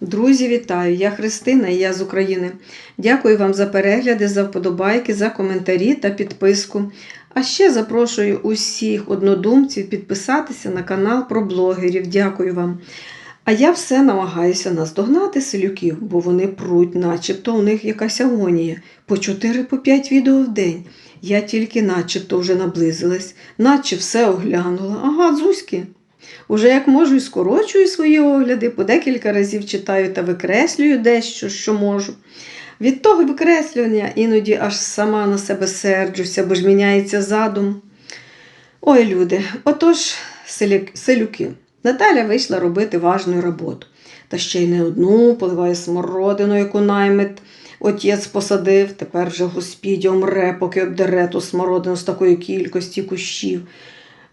Друзі, вітаю! Я Христина і я з України. Дякую вам за перегляди, за вподобайки, за коментарі та підписку. А ще запрошую усіх однодумців підписатися на канал про блогерів. Дякую вам. А я все намагаюся наздогнати селюків, бо вони пруть, начебто у них якась агонія. По 4-5 відео в день. Я тільки начебто вже наблизилась, наче все оглянула. Ага, Зузьки. Уже як можу і скорочую свої огляди, по декілька разів читаю та викреслюю дещо, що можу. Від того викреслювання іноді аж сама на себе серджуся, бо ж міняється задум. Ой, люди, отож, селюки. Наталя вийшла робити важну роботу. Та ще й не одну, поливає смородину, яку наймит. Отець посадив, тепер вже господі умре, поки обдере ту смородину з такої кількості кущів.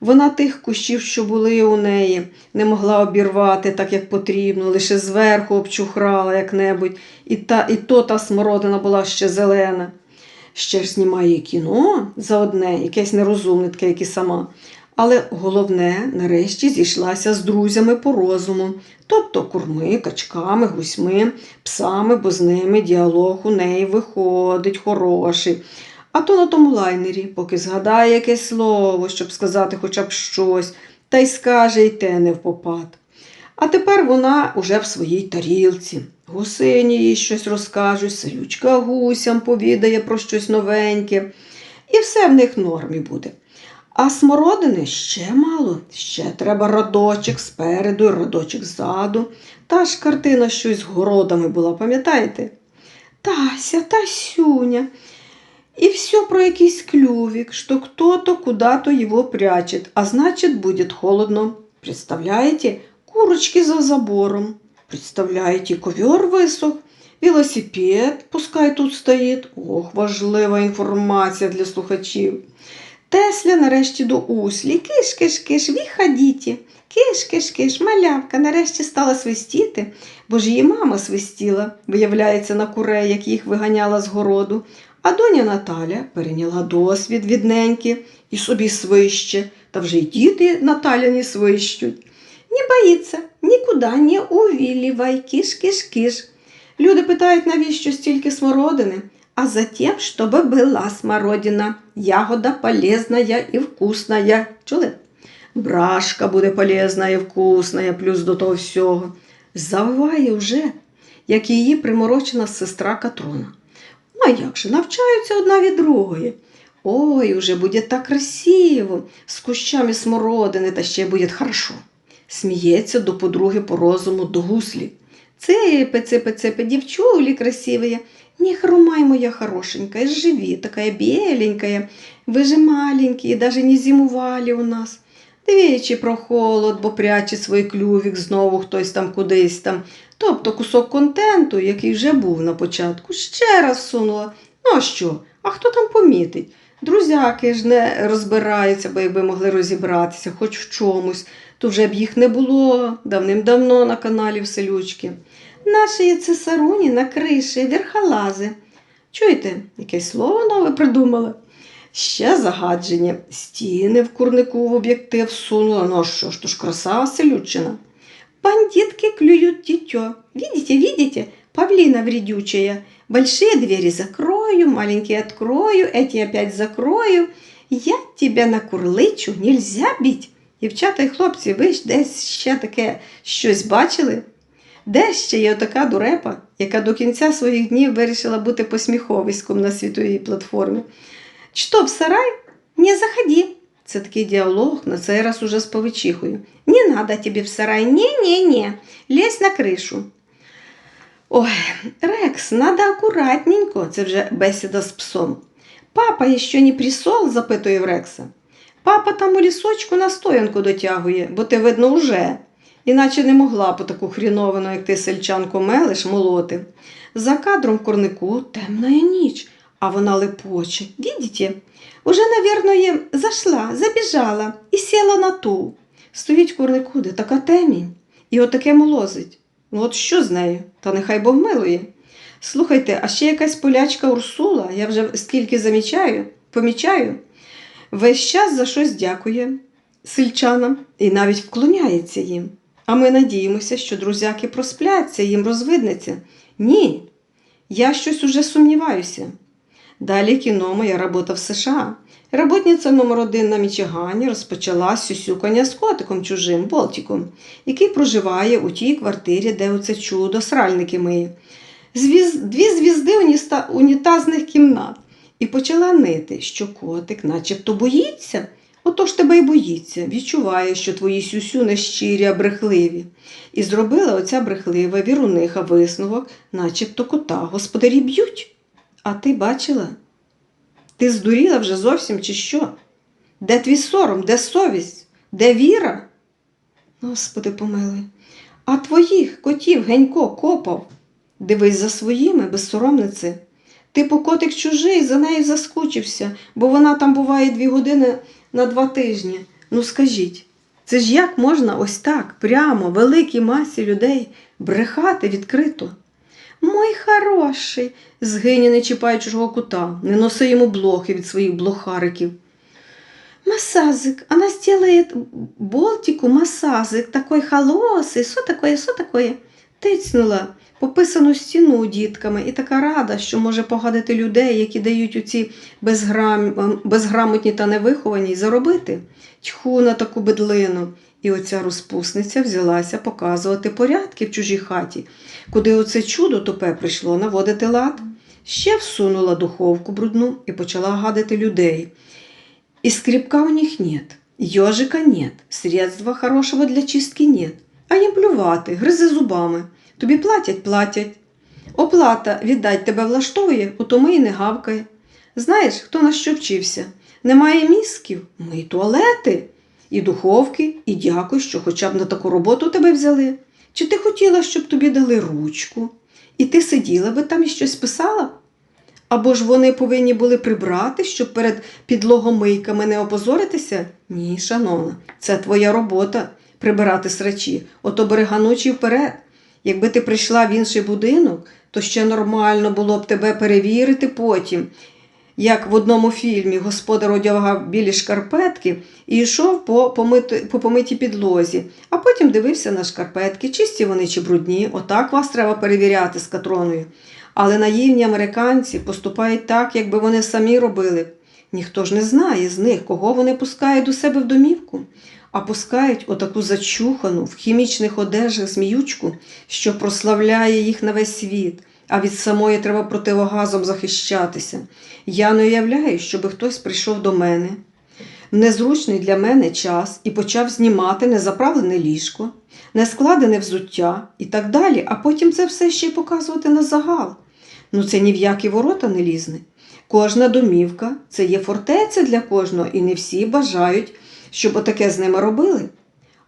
Вона тих кущів, що були у неї, не могла обірвати так, як потрібно, лише зверху обчухрала як-небудь, і, та, і то та смородина була ще зелена. Ще ж знімає кіно за одне, якесь нерозумне, таке, як і сама. Але головне, нарешті зійшлася з друзями по розуму, тобто курми, качками, гусьми, псами, бо з ними діалог у неї виходить хороший. А то на тому лайнері, поки згадає якесь слово, щоб сказати хоча б щось, та й скаже й те не впопад. А тепер вона уже в своїй тарілці. Гусині їй щось розкажуть, селючка гусям повідає про щось новеньке, і все в них нормі буде. А смородини ще мало, ще треба радочок спереду, і радочок ззаду. Та ж картина щось з городами була, пам'ятаєте? Тася, Тасюня. И все про якийсь клювик, что кто-то куда-то его прячет, а значит будет холодно. Представляете, курочки за забором. Представляете, ковер висох, велосипед, пускай тут стоїть. Ох, важлива інформація для слухачів. Тесля нарешті до услі. Киш, киш, киш, виходіть. Киш, киш, киш, малявка нарешті стала свистіти, бо ж її мама свистіла, виявляється, на курей, як їх виганяла з городу. А доня Наталя перейняла досвід від неньки і собі свище, та вже й діти Наталяні свищуть. Не боїться, нікуди не увілівай, киш, киш, киш. Люди питають, навіщо стільки смородини, а затем, щоб була смородина, ягода полезная і вкусная. Чули? Брашка буде полезна і вкусна, плюс до того всього. Завиває вже, як її приморочена сестра Катрона. А як же, навчаються одна від другої. Ой, уже буде так красиво, з кущами смородини, та ще буде хорошо. Сміється до подруги по розуму до гуслі. Цепи, цепи, дівчулі красивые. Не хрумай, моя хорошенькая, живи, такая беленькая. Вы же маленькие, даже не зимували у нас. Двічі про холод, бо пряче свій клювік знову хтось там кудись там. Тобто кусок контенту, який вже був на початку, ще раз сунула. Ну а що? А хто там помітить? Друзяки ж не розбираються, бо якби могли розібратися хоч в чомусь, то вже б їх не було давним-давно на каналі Вселючки. Наші цесаруні на криші верхолази. Чуєте, якесь слово нове придумала? Ще загадження. Стіни в курнику в об'єктив сунула. Ну а що ж, то ж краса селючина. Бандитки клюют дитё. Видите, видите? Павлина вредючая. Большие двери закрою, маленькие открою, эти опять закрою. Я тебя накурличу, нельзя бить. Дівчата і хлопці, ви ж десь ще таке щось бачили? Де ще є така дурепа, яка до кінця своїх днів вирішила бути посміховиськом на світовій платформі? Что, в сарай? Не заходи. Це такий діалог, на цей раз уже з повичихою. Не надо тебе в сарай, не-не-не, лезь на кришу. Ой, Рекс, надо акуратненько, це вже бесіда з псом. Папа ще не присол, запитує в Рекса. Папа там у лісочку на стоянку дотягує, бо ти, видно, уже. Іначе не могла по таку хріновину, як ти сельчанку мелиш, молоти. За кадром в курнику темна ніч, а вона лепоче. Видите? Уже, наверное, зашла, забіжала і сіла на ту. Стоїть в курнику, така темінь, і отаке молозить. Ну от що з нею? Та нехай Бог милує. Слухайте, а ще якась полячка Урсула, я вже скільки замічаю, помічаю, весь час за щось дякує сельчанам і навіть вклоняється їм. А ми надіємося, що друзяки проспляться, їм розвиднеться. Ні, я щось уже сумніваюся. Далі кіно Моя робота в США. Роботниця номер один на Мічигані розпочала сюсюкання з котиком чужим Болтіком, який проживає у тій квартирі, де оце чудо сральники миє. Звіз... Дві звізди уніста... унітазних кімнат. І почала нити, що котик начебто боїться. Отож тебе й боїться, відчуває, що твої сюсю нещирі, а брехливі. І зробила оця брехлива віруниха висновок, начебто кота господарі б'ють. А ти бачила? Ти здуріла вже зовсім чи що? Де твій сором, де совість, де віра? Господи помилуй. А твоїх котів Генько копав. Дивись за своїми, безсоромниці. Типу котик чужий, за нею заскучився, бо вона там буває дві години на два тижні. Ну скажіть, це ж як можна ось так, прямо, великій масі людей брехати відкрито? Мой хороший, згині не чіпай чужого кута, не носи йому блохи від своїх блохариків. Масазик, она сделает болтику масазик, такой холосий, що такое, що такое? Тицнула пописану стіну дітками і така рада, що може погадити людей, які дають оці безграм... безграмотні та невиховані, заробити. Тьху на таку бедлину. І оця розпусниця взялася показувати порядки в чужій хаті, куди оце чудо тупе прийшло наводити лад. Ще всунула духовку брудну і почала гадити людей. И скребка у них нет, ежика нет, средства хорошего для чистки нет. А їм плювати, гризи зубами. Тобі платять, платять. Оплата, віддать тебе влаштовує, ото ми і не гавкає. Знаєш, хто на що вчився? Немає мізків, ми й туалети, і духовки, і дякуй, що хоча б на таку роботу тебе взяли. Чи ти хотіла, щоб тобі дали ручку? І ти сиділа би там і щось писала? Або ж вони повинні були прибрати, щоб перед підлогомийками не опозоритися? Ні, шановна, це твоя робота прибирати срачі, ото бери ганучі вперед. Якби ти прийшла в інший будинок, то ще нормально було б тебе перевірити потім. Як в одному фільмі господар одягав білі шкарпетки і йшов по, помити, по помитій підлозі, а потім дивився на шкарпетки, чисті вони чи брудні, отак вас треба перевіряти з катроною. Але наївні американці поступають так, якби вони самі робили. Ніхто ж не знає з них, кого вони пускають до себе в домівку, а пускають отаку зачухану в хімічних одежах зміючку, що прославляє їх на весь світ, а від самої треба противогазом захищатися. Я не уявляю, щоби хтось прийшов до мене незручний для мене час і почав знімати незаправлене ліжко, нескладене взуття і так далі, а потім це все ще й показувати на загал. Ну це ні в які ворота не лізне. Кожна домівка це є фортеця для кожного, і не всі бажають, щоб отаке з ними робили.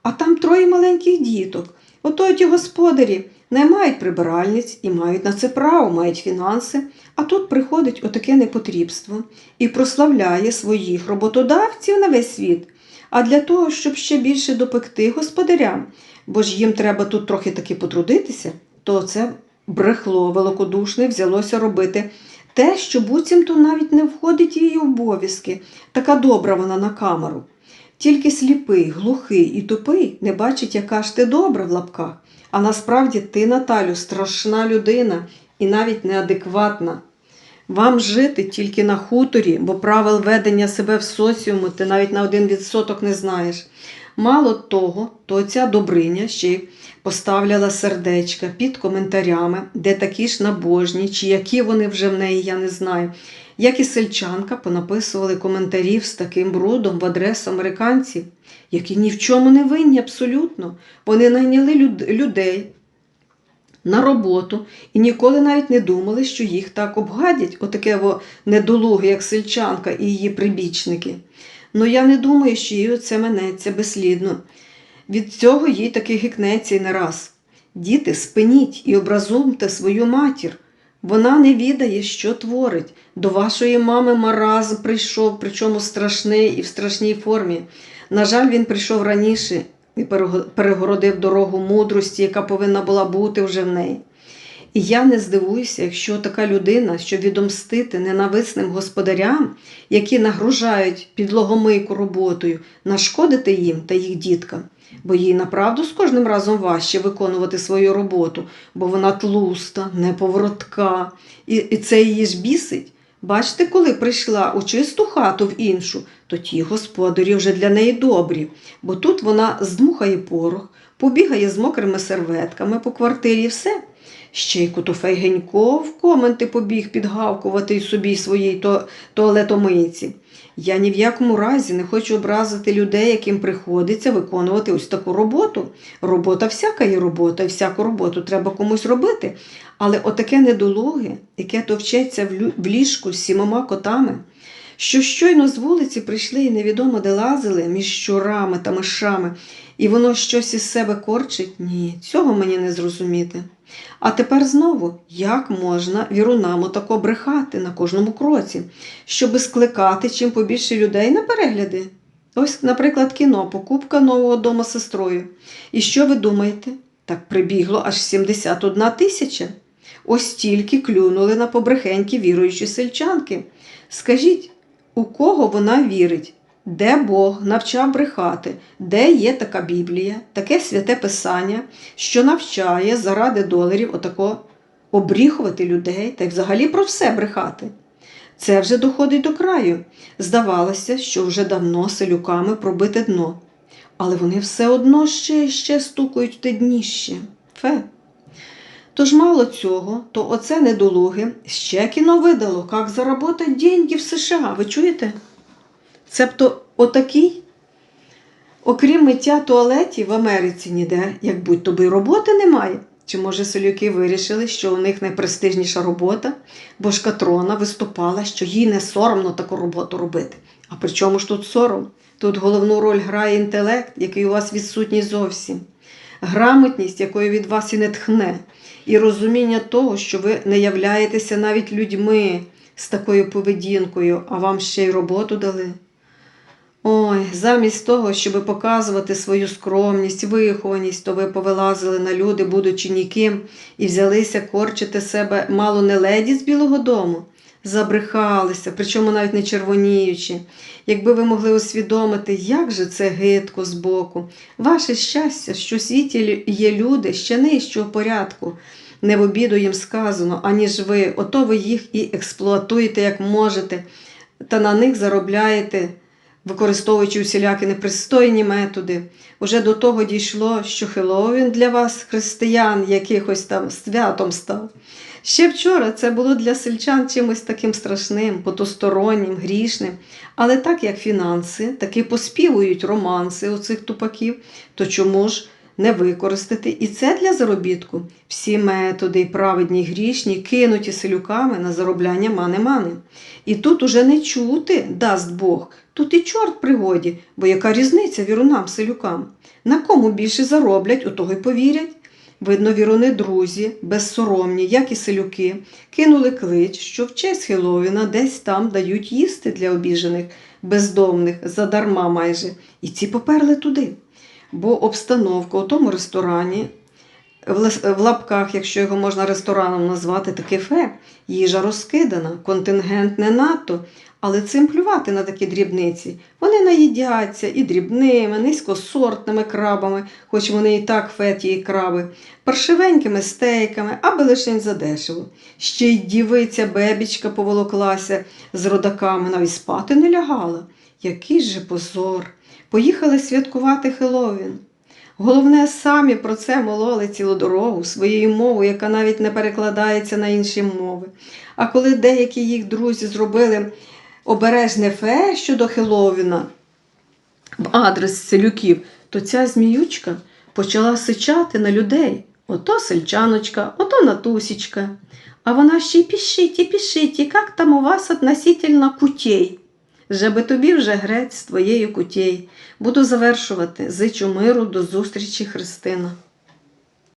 А там троє маленьких діток. Ото ті господарі не мають прибиральниць і мають на це право, мають фінанси. А тут приходить отаке непотрібство і прославляє своїх роботодавців на весь світ. А для того, щоб ще більше допекти господарям, бо ж їм треба тут трохи таки потрудитися, то це брехло великодушне взялося робити те, що буцімто навіть не входить в її обов'язки. Така добра вона на камеру. Тільки сліпий, глухий і тупий не бачить, яка ж ти добра в лапках. А насправді ти, Наталю, страшна людина і навіть неадекватна. Вам жити тільки на хуторі, бо правил ведення себе в соціуму ти навіть на один відсоток не знаєш. Мало того, то ця добриня ще й поставляла сердечка під коментарями, де такі ж набожні, чи які вони вже в неї, я не знаю. Як і сельчанка понаписували коментарів з таким брудом в адресу американців, які ні в чому не винні абсолютно. Вони найняли люд- людей на роботу і ніколи навіть не думали, що їх так обгадять, отаке недолуге, як сельчанка і її прибічники. Ну я не думаю, що їй оце минеться безслідно. Від цього їй таки гикнеться і не раз. Діти, спиніть і образумте свою матір. Вона не відає, що творить. До вашої мами маразм прийшов, причому страшний і в страшній формі. На жаль, він прийшов раніше і перегородив дорогу мудрості, яка повинна була бути вже в неї. І я не здивуюся, якщо така людина, щоб відомстити ненависним господарям, які нагружають підлогомийку роботою, нашкодити їм та їх діткам, бо їй направду з кожним разом важче виконувати свою роботу, бо вона тлуста, неповоротка, і, і це її ж бісить. Бачите, коли прийшла у чисту хату в іншу, то ті господарі вже для неї добрі, бо тут вона здмухає порох, побігає з мокрими серветками по квартирі все. Ще й Кутофей Генько в коменти побіг підгавкувати собі своїй туалетомийці. Я ні в якому разі не хочу образити людей, яким приходиться виконувати ось таку роботу. Робота всяка є робота, і всяку роботу треба комусь робити. Але отаке недолуге, яке товчеться в ліжку з сімома котами, що щойно з вулиці прийшли і невідомо де лазили між щурами та мишами, і воно щось із себе корчить? Ні, цього мені не зрозуміти. А тепер знову, як можна вірунам отако брехати на кожному кроці, щоби скликати чим побільше людей на перегляди? Ось, наприклад, кіно, покупка нового дома сестрою. І що ви думаєте? Так прибігло аж 71 тисяча. Ось тільки клюнули на побрехенькі віруючі сельчанки. Скажіть, у кого вона вірить? Де Бог навчав брехати, де є така Біблія, таке святе Писання, що навчає заради доларів отако обріхувати людей та й взагалі про все брехати. Це вже доходить до краю. Здавалося, що вже давно селюками пробите дно. Але вони все одно ще ще стукають в те дніще. Фе. Тож мало цього, то оце недолуги ще кіно видало, як заработать деньги в США. Ви чуєте? Цебто отакий. Окрім миття туалетів в Америці ніде, як будь-то би роботи немає. Чи може селюки вирішили, що у них найпрестижніша робота, бо ж Катрона виступала, що їй не соромно таку роботу робити. А при чому ж тут сором? Тут головну роль грає інтелект, який у вас відсутній зовсім, грамотність, якої від вас і не тхне, і розуміння того, що ви не являєтеся навіть людьми з такою поведінкою, а вам ще й роботу дали. Ой, замість того, щоб показувати свою скромність, вихованість, то ви повилазили на люди, будучи ніким, і взялися корчити себе мало не леді з Білого дому. Забрехалися, причому навіть не червоніючи. Якби ви могли усвідомити, як же це гидко збоку. Ваше щастя, що в світі є люди ще нижчого порядку. Не в обіду їм сказано, аніж ви, ото ви їх і експлуатуєте як можете, та на них заробляєте використовуючи усілякі непристойні методи. Уже до того дійшло, що Хеллоуін для вас, християн, якихось там святом став. Ще вчора це було для сельчан чимось таким страшним, потустороннім, грішним. Але так як фінанси таки поспівують романси у цих тупаків, то чому ж не використати і це для заробітку? Всі методи і праведні й грішні кинуті селюками на заробляння мани-мани. І тут уже не чути, дасть Бог, тут і чорт пригоді, бо яка різниця вірунам селюкам? На кому більше зароблять, у того й повірять. Видно, віруни друзі, безсоромні, як і селюки, кинули клич, що в честь Хеловіна десь там дають їсти для обіжених, бездомних, задарма майже, і ці поперли туди. Бо обстановка у тому ресторані, в лапках, якщо його можна рестораном назвати, таке фе, їжа розкидана, контингент не надто, але цим плювати на такі дрібниці. Вони наїдяться і дрібними, низькосортними крабами, хоч вони і так феті і краби, паршивенькими стейками, аби лишень задешево. Ще й дівиця бебічка поволоклася з родаками, навіть спати не лягала. Який же позор! Поїхали святкувати Хеловін. Головне, самі про це мололи цілу дорогу своєю мовою, яка навіть не перекладається на інші мови. А коли деякі їх друзі зробили обережне фе щодо Хеловіна в адрес селюків, то ця зміючка почала сичати на людей. Ото сельчаночка, ото натусічка. А вона ще й пішить, і пішить, і як там у вас относительно кутей. Жеби тобі вже грець з твоєю кутєй. Буду завершувати. Зичу миру до зустрічі, Христина.